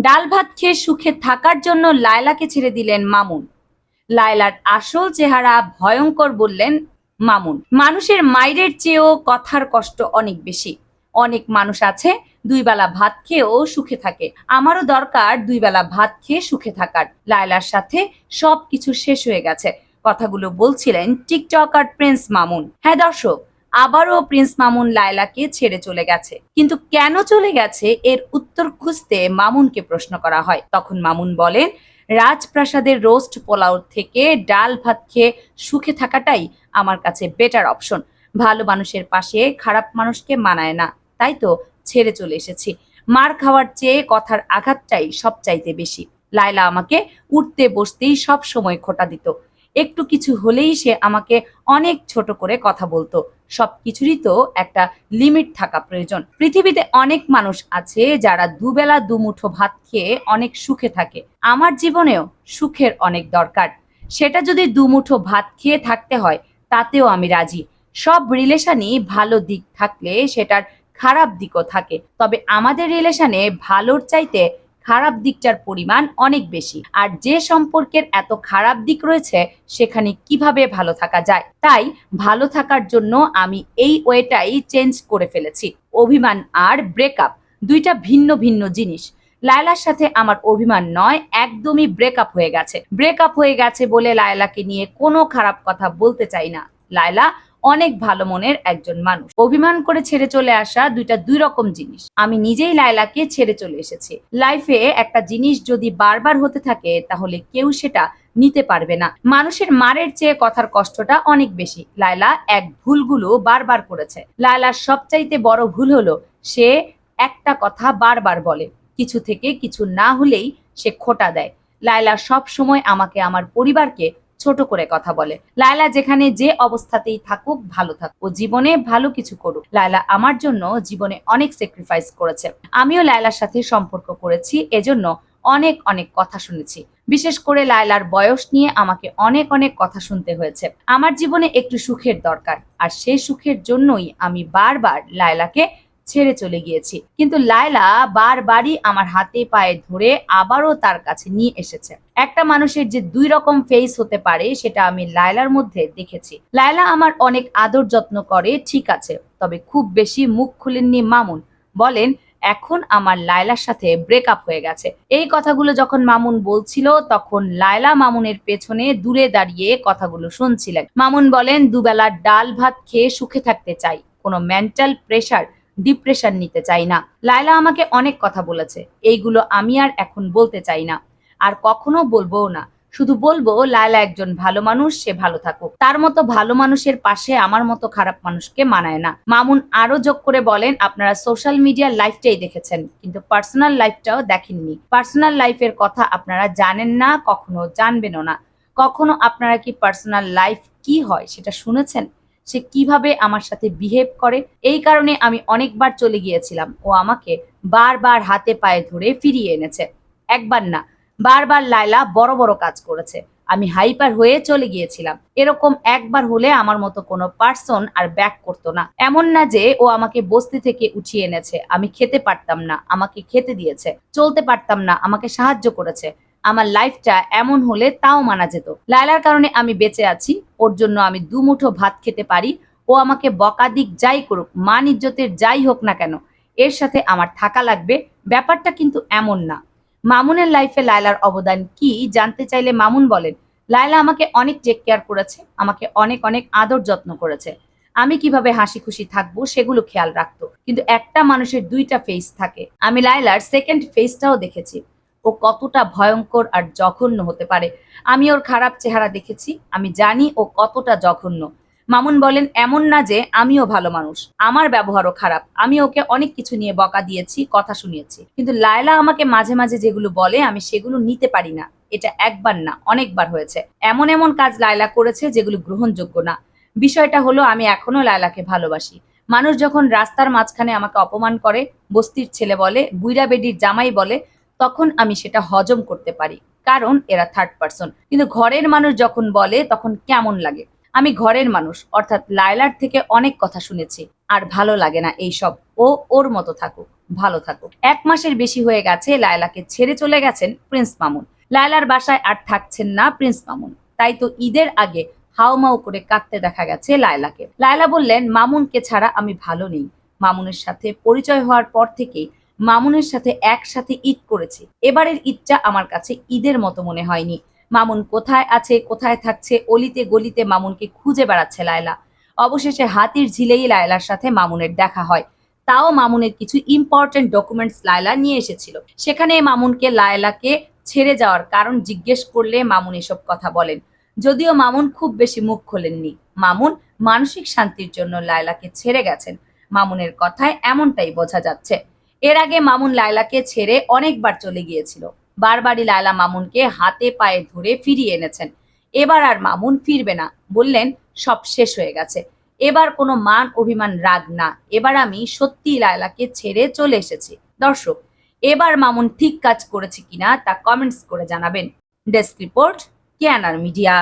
ডাল ভাত খেয়ে সুখে থাকার জন্য লায়লাকে ছেড়ে দিলেন মামুন। লায়লার আসল চেহারা ভয়ঙ্কর বললেন মামুন। মানুষের মাইরের চেয়েও কথার কষ্ট অনেক বেশি। অনেক মানুষ আছে, দুই বেলা ভাত খেয়েও সুখে থাকে। আমারও দরকার দুই বেলা ভাত খেয়ে সুখে থাকার। লায়লার সাথে সব কিছু শেষ হয়ে গেছে। কথাগুলো বলছিলেন টিকটকার প্রিন্স মামুন। হ্যাঁ দর্শক আবারও প্রিন্স মামুন লায়লাকে ছেড়ে চলে গেছে। কিন্তু কেন চলে গেছে এর উত্তর খুঁজতে মামুনকে প্রশ্ন করা হয়। তখন মামুন বলেন, রাজপ্রাসাদের রোস্ট পোলাও থেকে ডাল ভাত খেয়ে সুখে থাকাটাই আমার কাছে বেটার অপশন ভালো মানুষের পাশে খারাপ মানুষকে মানায় না। তাই তো ছেড়ে চলে এসেছি। মার খাওয়ার চেয়ে কথার আঘাতটাই সবচাইতে বেশি। লায়লা আমাকে উঠতে বসতেই সব সময় খোটা দিত। একটু কিছু হলেই সে আমাকে অনেক ছোট করে কথা বলতো। সব কিছুরই তো একটা লিমিট থাকা প্রয়োজন। পৃথিবীতে অনেক মানুষ আছে যারা দুবেলা দুমুঠো ভাত খেয়ে অনেক সুখে থাকে। আমার জীবনেও সুখের অনেক দরকার। সেটা যদি দুমুঠো ভাত খেয়ে থাকতে হয়, তাতেও আমি রাজি। সব রিলেশনই ভালো দিক থাকলে সেটার খারাপ দিকও থাকে। তবে আমাদের রিলেশনে ভালোর চাইতে খারাপ দিকটার পরিমাণ অনেক বেশি। আর যে সম্পর্কের এত খারাপ দিক রয়েছে, সেখানে কীভাবে ভালো থাকা যায়? তাই ভালো থাকার জন্য আমি এই ওয়েটাই চেঞ্জ করে ফেলেছি। অভিমান আর ব্রেকআপ, দুইটা ভিন্ন ভিন্ন জিনিস। লায়লার সাথে আমার অভিমান নয়, একদমই ব্রেকআপ হয়ে গেছে। ব্রেকআপ হয়ে গেছে বলে লায়লাকে নিয়ে কোনো খারাপ কথা বলতে চাই না। লায়লা অনেক ভালো মনের একজন মানুষ। অভিমান করে ছেড়ে চলে আসা দুইটা দুই রকম জিনিস। আমি নিজেই লায়লাকে ছেড়ে চলে এসেছি। লাইফে একটা জিনিস যদি বারবার হতে থাকে, তাহলে কেউ সেটা নিতে পারবে না। মানুষের মারের চেয়ে কথার কষ্টটা অনেক বেশি। লায়লা এক ভুলগুলো বারবার করেছে। লায়লার সবচাইতে বড় ভুল হলো, সে একটা কথা বারবার বলে। কিছু থেকে কিছু না হলেই সে খোটা দেয়। লায়লা সব সময় আমাকে, আমার পরিবারকে ছোট করে কথা বলে। লায়লা যেখানে যে অবস্থাতেই থাকুক, ভালো থাকুক। ও জীবনে ভালো কিছু করুক। লায়লা আমার জন্য জীবনে অনেক স্যাক্রিফাইস করেছে। আমিও লায়লার সাথে সম্পর্ক করেছি, এজন্য অনেক অনেক কথা শুনেছি। বিশেষ করে লায়লার বয়স নিয়ে আমাকে অনেক অনেক কথা শুনতে হয়েছে। আমার জীবনে একটু সুখের দরকার, আর সেই সুখের জন্যই আমি বারবার লায়লাকে ছেড়ে চলে গিয়েছি। কিন্তু লায়লা বারবারই আমার হাতে পায়ে ধরে আবারও তার কাছে নিয়ে এসেছে। একটা মানুষের যে দুই রকম ফেস হতে পারে, সেটা আমি লায়লার মধ্যে দেখেছি। লায়লা আমার অনেক আদর যত্ন করে, ঠিক আছে, তবে খুব বেশি মুখ খুলেননি মামুন। বলেন, এখন আমার লায়লার সাথে ব্রেকআপ হয়ে গেছে। এই কথাগুলো যখন মামুন বলছিল, তখন লায়লা মামুনের পেছনে দূরে দাঁড়িয়ে কথাগুলো শুনছিলেন। মামুন বলেন, দুবেলা ডাল ভাত খেয়ে সুখে থাকতে চাই। কোনো মেন্টাল প্রেশার ডিপ্রেশন নিতে চাই না। লায়লা আমাকে অনেক কথা বলেছে, এইগুলো আমি আর এখন বলতে চাই না। আর কখনো বলবোও না। শুধু বলব, লায়লা একজন ভালো মানুষ, সে ভালো থাকুক। তার মতো ভালো মানুষের পাশে আমার মতো খারাপ মানুষকে মানায় না। মামুন আরও যোগ করে বলেন, আপনারা সোশ্যাল মিডিয়ার লাইফটাই দেখেছেন, কিন্তু পার্সোনাল লাইফটাও দেখেননি। পার্সোনাল লাইফের কথা আপনারা জানেন না, কখনো জানবেনও না। কখনো আপনারা কি পার্সোনাল লাইফ কি হয় সেটা শুনেছেন? সে কীভাবে আমার সাথে বিহেভ করে, এই কারণে আমি অনেকবার চলে গিয়েছিলাম। ও আমাকে বারবার হাতে পায়ে ধরে ফিরিয়ে এনেছে। একবার না, বারবার লায়লা বড় বড় কাজ করেছে। আমি হাইপার হয়ে চলে গিয়েছিলাম। এরকম একবার হলে আমার মতো কোনো পার্সন আর ব্যাক করতো না। এমন না যে ও আমাকে বস্তি থেকে উঠিয়ে এনেছে। আমি খেতে পারতাম না, আমাকে খেতে দিয়েছে। চলতে পারতাম না, আমাকে সাহায্য করেছে। আমার লাইফটা এমন হলে তাও মানা যেত। লায়লার কারণে আমি বেঁচে আছি, ওর জন্য আমি দুমুঠো ভাত খেতে পারি, ও আমাকে বকাদিক যাই করুক, মান ইজ্জতের যাই হোক না কেন, এর সাথে আমার থাকা লাগবে, ব্যাপারটা কিন্তু এমন না। মামুনের লাইফে লায়লার অবদান কি জানতে চাইলে মামুন বলেন, লায়লা আমাকে অনেক টেক কেয়ার করেছে, আমাকে অনেক অনেক আদর যত্ন করেছে। আমি কীভাবে হাসি খুশি থাকব সেগুলো খেয়াল রাখতো। কিন্তু একটা মানুষের দুইটা ফেস থাকে। আমি লায়লার সেকেন্ড ফেসটাও দেখেছি। ও কতটা ভয়ঙ্কর আর জঘন্য হতে পারে। আমি ওর খারাপ চেহারা দেখেছি, আমি জানি ও কতটা জঘন্য। মামুন বলেন, এমন না যে আমিও ভালো মানুষ। আমার ব্যবহারও খারাপ। আমি ওকে অনেক কিছু নিয়ে বকা দিয়েছি, কথা শুনিয়েছি। কিন্তু লায়লা আমাকে মাঝে মাঝে যেগুলো বলে, আমি সেগুলো নিতে পারি না। এটা একবার না, অনেকবার হয়েছে। এমন এমন কাজ লায়লা করেছে যেগুলো গ্রহণযোগ্য না। বিষয়টা হলো, আমি এখনও লায়লাকে ভালোবাসি। মানুষ যখন রাস্তার মাঝখানে আমাকে অপমান করে, বস্তির ছেলে বলে বুইরা বেডির জামাই বলে তখন আমি সেটা হজম করতে পারি, কারণ এরা থার্ড পার্সন কিন্তু ঘরের মানুষ যখন বলে, তখন কেমন লাগে? আমি ঘরের মানুষ, অর্থাৎ লায়লার থেকে অনেক কথা শুনেছি, আর ভালো লাগে না এই সব ও ওর মতো থাকুক, ভালো থাকো এক মাসের বেশি হয়ে গেছে, লায়লাকে ছেড়ে চলে গেছেন প্রিন্স মামুন। লায়লার বাসায় আর থাকছেন না প্রিন্স মামুন। তাই তো ঈদের আগে হাউমাউ করে কাঁদতে দেখা গেছে লায়লাকে। লায়লা বললেন, মামুনকে ছাড়া আমি ভালো নেই। মামুনের সাথে পরিচয় হওয়ার পর থেকেই মামুনের সাথে একসাথে ঈদ করেছি। এবারের ঈদটা আমার কাছে ঈদের মতো মনে হয়নি। মামুন কোথায় আছে, কোথায় থাকছে, অলিতে গলিতে মামুনকে খুঁজে বেড়াচ্ছে লায়লা। অবশেষে হাতির ঝিলেই লায়লার সাথে মামুনের দেখা হয়। তাও মামুনের কিছু ইম্পর্টেন্ট ডকুমেন্টস লায়লা নিয়ে এসেছিল। সেখানে মামুনকে লায়লাকে ছেড়ে যাওয়ার কারণ জিজ্ঞেস করলে মামুন এসব কথা বলেন। যদিও মামুন খুব বেশি মুখ খোলেননি। মামুন মানসিক শান্তির জন্য লায়লাকে ছেড়ে গেছেন। মামুনের কথায় এমনটাই বোঝা যাচ্ছে। এর আগে মামুন লায়লাকে ছেড়ে অনেকবার চলে গিয়েছিল। বারবারই লায়লা মামুনকে হাতে পায়ে ধরে ফিরিয়ে এনেছেন। এবার আর মামুন ফিরবে না বললেন, সব শেষ হয়ে গেছে। এবার কোনো মান অভিমান রাগ না। এবার আমি সত্যি লায়লাকে ছেড়ে চলে এসেছি। দর্শক, এবার মামুন ঠিক কাজ করেছে কিনা তা কমেন্টস করে জানাবেন। Desk report কেয়ানার media